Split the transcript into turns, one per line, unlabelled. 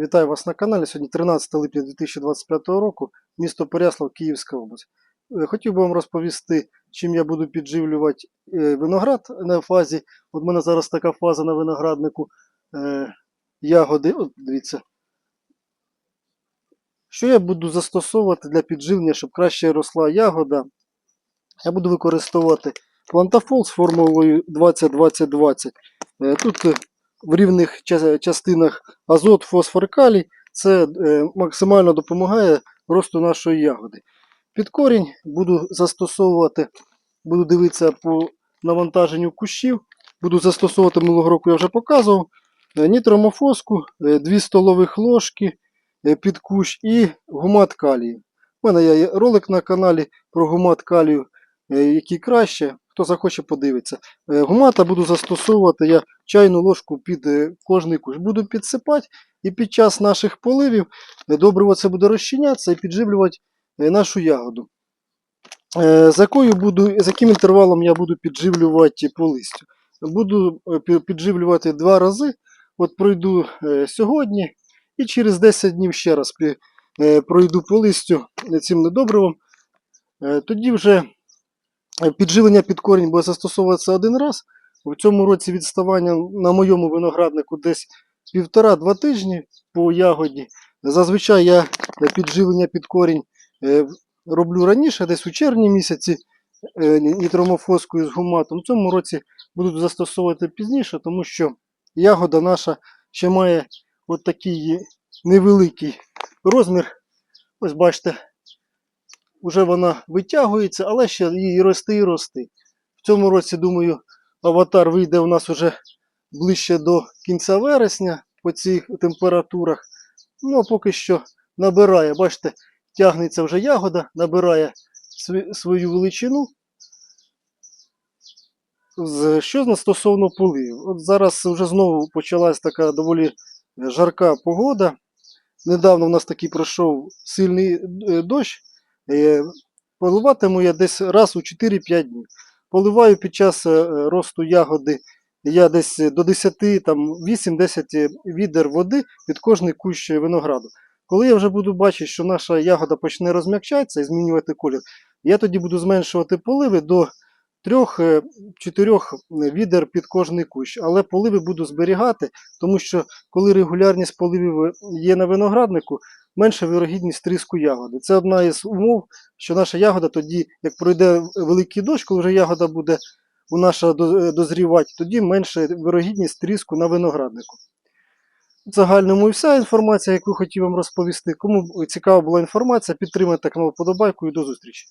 Вітаю вас на каналі. Сьогодні 13 липня 2025 року, місто Перяслав, Київська область. Е, Хотів би вам розповісти, чим я буду підживлювати е, виноград на фазі. От в мене зараз така фаза на винограднику е, ягоди. От дивіться. Що я буду застосовувати для підживлення, щоб краще росла ягода? Я буду використовувати плантафол з формулою 20-20-20. Е, Тут в рівних частинах азот, фосфор, калій. Це е, максимально допомагає росту нашої ягоди. Під корінь буду застосовувати, буду дивитися по навантаженню кущів. Буду застосовувати минулого року, я вже показував. е, Нітромофоску, 2 столових ложки е, під кущ і гумат калію. У мене є ролик на каналі про гумат калію, е, який краще. Хто захоче подивитися. Е, Гумата буду застосовувати я чайну ложку під е, кожний кущ. Буду підсипати і під час наших поливів добриво це буде розчинятися і підживлювати нашу ягоду. За, якою буду, з яким інтервалом я буду підживлювати по листю? Буду підживлювати два рази. От пройду сьогодні і через 10 днів ще раз пройду по листю цим недобривом. Тоді вже підживлення під корінь буде застосовуватися один раз. В цьому році відставання на моєму винограднику десь півтора-два тижні по ягоді. Зазвичай я підживлення під корінь е, роблю раніше, десь у червні місяці е, нітромофоскою з гуматом. В цьому році буду застосовувати пізніше, тому що ягода наша ще має от такий невеликий розмір. Ось бачите, вже вона витягується, але ще її рости і рости. В цьому році, думаю, аватар вийде у нас вже ближче до кінця вересня по цих температурах. Ну, а поки що набирає, бачите, тягнеться вже ягода, набирає свою величину. Що стосовно полив? От зараз вже знову почалась така доволі жарка погода. Недавно в нас такий пройшов сильний е, дощ. Е, Поливатиму я десь раз у 4-5 днів. Поливаю під час е, е, росту ягоди я десь до 10, там 8-10 відер води під кожний кущ винограду. Коли я вже буду бачити, що наша ягода почне розм'якчатися і змінювати колір, я тоді буду зменшувати поливи до 3-4 відер під кожний кущ. Але поливи буду зберігати, тому що коли регулярність поливів є на винограднику, менша вірогідність тріску ягоди. Це одна із умов, що наша ягода тоді, як пройде великий дощ, коли вже ягода буде у наша дозрівати, тоді менша вірогідність тріску на винограднику. В загальному і вся інформація, яку хотів вам розповісти. Кому цікава була інформація, підтримайте канал вподобайкою і до зустрічі.